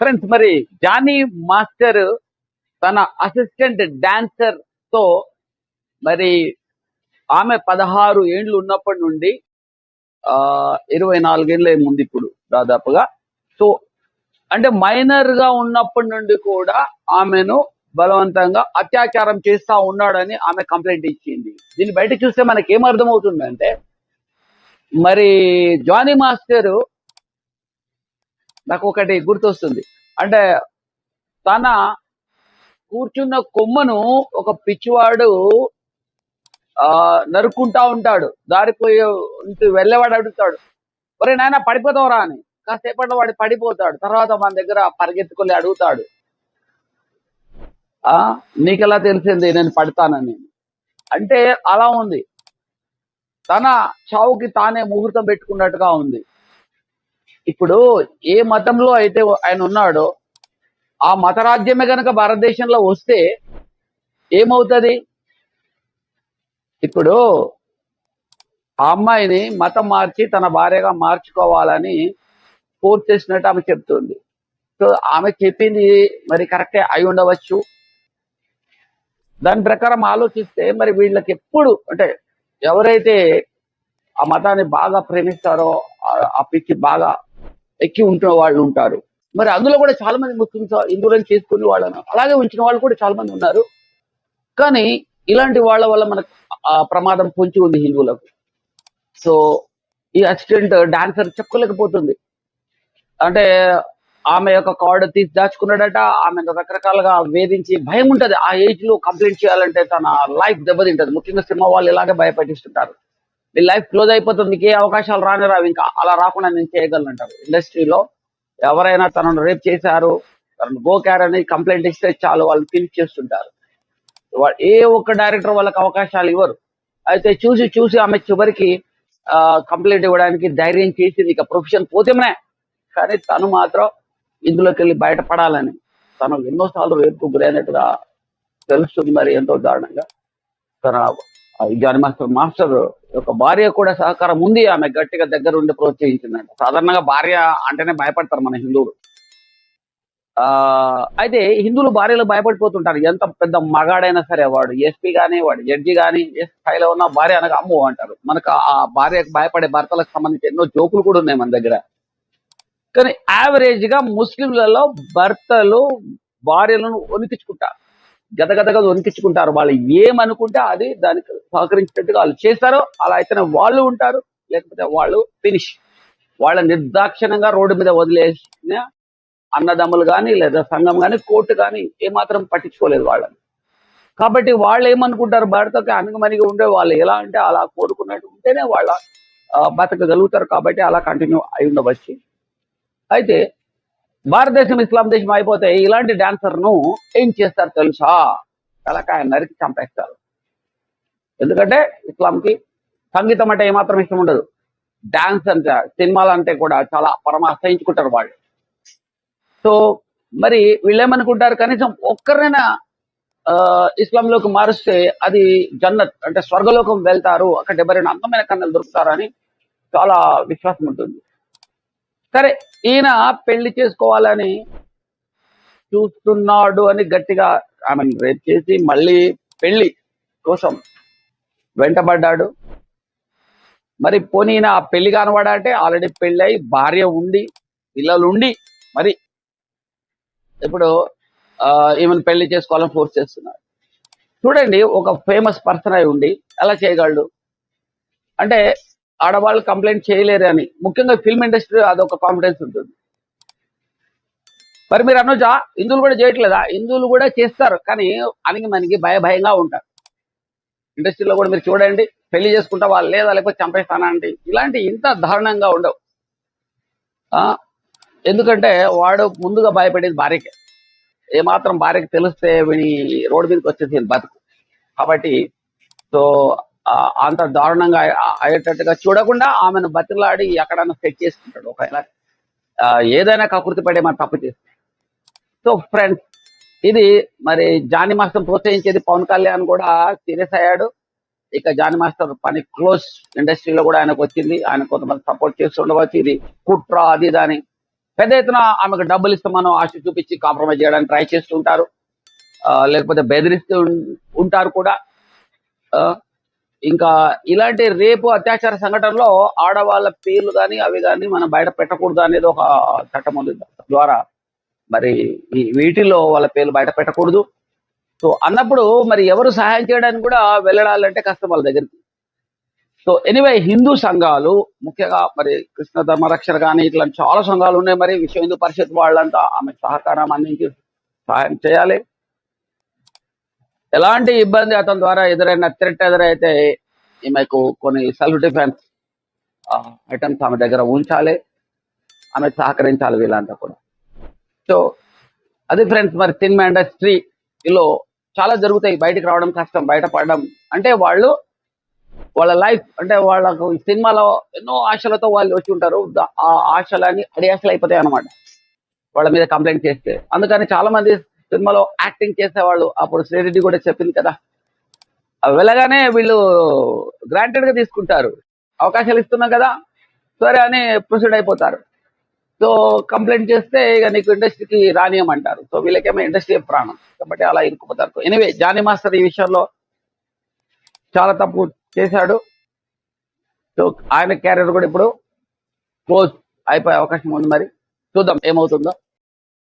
Friends మరి Jani master తన assistant డాన్సర్తో మరి ఆమె పదహారు ఏండ్లు ఉన్నప్పటి నుండి ఆ ఇరవై నాలుగేళ్ళు ఏముంది ఇప్పుడు దాదాపుగా. సో అంటే మైనర్గా ఉన్నప్పటి నుండి కూడా ఆమెను బలవంతంగా అత్యాచారం చేస్తా ఉన్నాడని ఆమె కంప్లైంట్ ఇచ్చింది. దీన్ని బయట చూస్తే మనకి ఏం అర్థమవుతుందంటే మరి జానీ మాస్టర్ నాకు ఒకటి గుర్తొస్తుంది. అంటే తన కూర్చున్న కొమ్మను ఒక పిచ్చివాడు ఆ నరుక్కుంటా ఉంటాడు. దారిపోయే ఇంటి వెళ్ళేవాడు అడుగుతాడు. ఒరే నాయన పడిపోతావురా అని. కాసేపట్లో వాడు పడిపోతాడు. తర్వాత మన దగ్గర పరిగెత్తుకొని అడుగుతాడు. ఆ నీకెలా తెలిసింది నేను పడతానని? అంటే అలా ఉంది. తన చావుకి తానే ముహూర్తం పెట్టుకున్నట్టుగా ఉంది. ఇప్పుడు ఏ మతంలో అయితే ఆయన ఉన్నాడో ఆ మతరాజ్యమే కనుక భారతదేశంలో వస్తే ఏమవుతుంది? ఇప్పుడు ఆ అమ్మాయిని మతం మార్చి తన భార్యగా మార్చుకోవాలని ఫోర్స్ చేసినట్టు ఆమె చెప్తుంది. సో ఆమె చెప్పింది మరి కరెక్టే అయి ఉండవచ్చు. దాని ప్రకారం ఆలోచిస్తే మరి వీళ్ళకి ఎప్పుడు అంటే ఎవరైతే ఆ మతాన్ని బాగా ప్రేమిస్తారో ఆ- ఆ పిచ్చి బాగా ఎక్కి ఉంటున్న వాళ్ళు ఉంటారు. మరి అందులో కూడా చాలా మంది ముస్లిమ్స్ హిందువులను చేసుకునే వాళ్ళను అలాగే ఉంచిన వాళ్ళు కూడా చాలా మంది ఉన్నారు. కానీ ఇలాంటి వాళ్ళ వల్ల మనకు ఆ ప్రమాదం పొంచి ఉంది హిందువులకు. సో ఈ యాక్సిడెంట్ డాన్సర్ చెప్పుకోలేకపోతుంది అంటే ఆమె యొక్క కార్డ్ తీసి దాచుకున్నాడట ఆమె రకరకాలుగా వేధించి భయం ఉంటది. ఆ ఏజ్లో కంప్లైంట్ చేయాలంటే తన లైఫ్ దెబ్బతింటది. ముఖ్యంగా సినిమా వాళ్ళు ఇలాగే భయపెట్టిస్తుంటారు. మీ లైఫ్ క్లోజ్ అయిపోతుంది నీకే అవకాశాలు రాని రావు. ఇంకా అలా రాకుండా నేను చేయగలను అంటారు ఇండస్ట్రీలో ఎవరైనా తనను రేప్ చేశారు తనను గోకారని కంప్లైంట్ ఇస్తే చాలు వాళ్ళు ఫినిష్ చేస్తుంటారు. ఏ ఒక్క డైరెక్టర్ వాళ్ళకి అవకాశాలు ఇవ్వరు. అయితే చూసి చూసి ఆమె చివరికి కంప్లైంట్ ఇవ్వడానికి ధైర్యం చేసింది ఇక ప్రొఫెషన్ పోతేమనే కానీ తను మాత్రం ఇందులోకి వెళ్ళి బయటపడాలని తను ఎన్నోసార్లు రేపు గురైనట్టుగా తెలుస్తుంది మరి ఎంతో దారుణంగా. తన జాని మాస్టర్ మాస్టర్ యొక్క భార్య కూడా సహకారం ఉంది ఆమె గట్టిగా దగ్గర ఉండి ప్రోత్సహించిందంట. సాధారణంగా భార్య అంటేనే భయపడతారు మన హిందువులు. ఆ అయితే హిందువులు భార్యలు భయపడిపోతుంటారు. ఎంత పెద్ద మగాడైనా సరే వాడు ఎస్పీ కానీ వాడు జడ్జి కానీ ఏ స్థాయిలో ఉన్న భార్య అనగా అమ్ము అంటారు. మనకు ఆ భార్యకు భయపడే భర్తలకు సంబంధించి ఎన్నో జోకులు కూడా ఉన్నాయి మన దగ్గర. కానీ యావరేజ్గా ముస్లింలలో భర్తలు భార్యలను వణికించుకుంటారు. గదగదగా వణికించుకుంటారు వాళ్ళు ఏమనుకుంటే అది దానికి సహకరించినట్టుగా వాళ్ళు చేస్తారో అలా అయితేనే వాళ్ళు ఉంటారు లేకపోతే వాళ్ళు ఫినిష్ వాళ్ళ నిర్దాక్షిణంగా రోడ్డు మీద వదిలేసిన అన్నదమ్ములు కానీ లేదా సంఘం కానీ కోర్టు కానీ ఏమాత్రం పట్టించుకోలేదు వాళ్ళని. కాబట్టి వాళ్ళు ఏమనుకుంటారు? భర్తకి అనుగమనిగా ఉండే వాళ్ళు ఎలా అంటే అలా కోరుకున్నట్టు ఉంటేనే వాళ్ళ బతకగలుగుతారు కాబట్టి అలా కంటిన్యూ అయి ఉండవచ్చు. అయితే భారతదేశం ఇస్లాం దేశం అయిపోతే ఇలాంటి డాన్సర్ను ఏం చేస్తారు తెలుసా? తలకాయ నరికి చంపేస్తారు. ఎందుకంటే ఇస్లాంకి సంగీతం అంటే ఏమాత్రం ఇష్టం ఉండదు. డాన్స్ అంటే సినిమాలు అంటే కూడా చాలా పరమ అసహించుకుంటారు వాళ్ళు. సో మరి వీళ్ళేమనుకుంటారు? కనీసం ఒక్కరినైనా ఆ, ఇస్లాంలోకి మారుస్తే అది జన్నత్ అంటే స్వర్గలోకం వెళ్తారు. అక్కడ ఎవరైనా అందమైన కన్నలు దొరుకుతారని చాలా విశ్వాసం ఉంటుంది. సరే ఈయన పెళ్ళి చేసుకోవాలని చూస్తున్నాడు అని గట్టిగా ఆమెను రేపు చేసి మళ్ళీ పెళ్ళి కోసం వెంటబడ్డాడు. మరి పోనీ ఆ పెళ్ళి కానివాడా అంటే ఆల్రెడీ పెళ్ళి అయి భార్య ఉండి పిల్లలు ఉండి మరి ఇప్పుడు ఆ, ఈమెను పెళ్ళి చేసుకోవాలని ఫోర్స్ చేస్తున్నాడు. చూడండి ఒక ఫేమస్ పర్సన్ అయి ఉండి ఎలా చేయగలడు? అంటే ఆడవాళ్ళు కంప్లైంట్ చేయలేరు అని. ముఖ్యంగా ఫిల్మ్ ఇండస్ట్రీ అదొక కాన్ఫిడెన్స్ ఉంటుంది. మరి మీరు అనొచ్చా హిందువులు కూడా చేయట్లేదా? హిందువులు కూడా చేస్తారు కానీ అనికి మనకి భయ భయంగా ఉంటారు. ఇండస్ట్రీలో కూడా మీరు చూడండి పెళ్ళి చేసుకుంటా వాళ్ళు లేదా లేకపోతే చంపేస్తానా అంటే ఇలాంటి ఇంత దారుణంగా ఉండవు. ఆ, ఎందుకంటే వాడు ముందుగా భయపడేది భార్యకే. ఏమాత్రం భార్యకి తెలిస్తే విని రోడ్డు మీదకి వచ్చేసి బతుకు. కాబట్టి సో అంత దారుణంగా అయ్యేటట్టుగా చూడకుండా ఆమెను బతిలాడి ఎక్కడన్నా సెట్ చేసుకుంటాడు ఒకవేళ. ఏదైనా కకృతి పడే మన తప్పు చేస్తే. సో ఫ్రెండ్స్ ఇది మరి జాని మాస్టర్ ప్రోత్సహించేది పవన్ కళ్యాణ్ కూడా సీరియస్ అయ్యాడు ఇక జాని మాస్టర్ పని క్లోజ్ ఇండస్ట్రీలో కూడా ఆయనకు వచ్చింది. ఆయన కొంతమంది సపోర్ట్ చేస్తుండవచ్చు ఇది కుట్ర అది ఇది అని. పెద్ద ఎత్తున ఆమెకు డబ్బులు ఇస్తామనో ఆశ చూపించి కాంప్రమైజ్ చేయడానికి ట్రై చేస్తుంటారు ఆ, లేకపోతే బెదిరిస్తూ ఉంటారు కూడా. ఇంకా ఇలాంటి రేపు అత్యాచార సంఘటనలో ఆడవాళ్ళ పేర్లు కానీ అవి కానీ మనం బయట పెట్టకూడదు అనేది ఒక చట్టం ఉంది ద్వారా. మరి వీటిల్లో వాళ్ళ పేర్లు బయట పెట్టకూడదు. సో అన్నప్పుడు మరి ఎవరు సహాయం చేయడానికి కూడా వెళ్ళడాలంటే కష్టం వాళ్ళ దగ్గరికి. సో ఎనీవే హిందూ సంఘాలు ముఖ్యంగా మరి కృష్ణ ధర్మరక్షణ కానీ ఇట్లాంటి చాలా సంఘాలు ఉన్నాయి. మరి విశ్వ హిందూ పరిషత్ వాళ్ళంతా ఆమె సహకారం అందించి సహాయం చేయాలి. ఎలాంటి ఇబ్బంది అతని ద్వారా ఎదురైన థ్రెట్ ఎదురైతే ఈమెకు కొన్ని సెల్ఫ్ డిఫెన్స్ ఐటమ్స్ ఆమె దగ్గర ఉంచాలి. ఆమె సహకరించాలి వీళ్ళంతా కూడా. సో అది ఫ్రెండ్స్ మరి సినిమా ఇండస్ట్రీలో చాలా జరుగుతాయి. బయటకు రావడం కష్టం బయటపడడం. అంటే వాళ్ళు వాళ్ళ లైఫ్ అంటే వాళ్ళకు సినిమాలో ఎన్నో ఆశలతో వాళ్ళు వచ్చి ఉంటారు. ఆ ఆ ఆశలని అడియాశలు అయిపోతాయి అనమాట వాళ్ళ మీద కంప్లైంట్ చేస్తే. అందుకని చాలా మంది సినిమాలో యాక్టింగ్ చేసేవాళ్ళు. అప్పుడు శ్రీరెడ్డి కూడా చెప్పింది కదా. అవి వెళ్ళగానే వీళ్ళు గ్రాంటెడ్గా తీసుకుంటారు. అవకాశాలు ఇస్తున్నాం కదా. సరే అని ప్రొసీడ్ అయిపోతారు. సో కంప్లైంట్ చేస్తే ఇక నీకు ఇండస్ట్రీకి రానియమంటారు. సో వీళ్ళకేమో ఇండస్ట్రీ ప్రాణం. కాబట్టి అలా ఇరుక్కుపోతారు. ఎనివే జానీ మాస్టర్ ఈ విషయంలో చాలా తప్పు చేశాడు. సో ఆయన క్యారియర్ కూడా ఇప్పుడు క్లోజ్ అయిపోయే అవకాశం ఉంది మరి. చూద్దాం ఏమవుతుందో.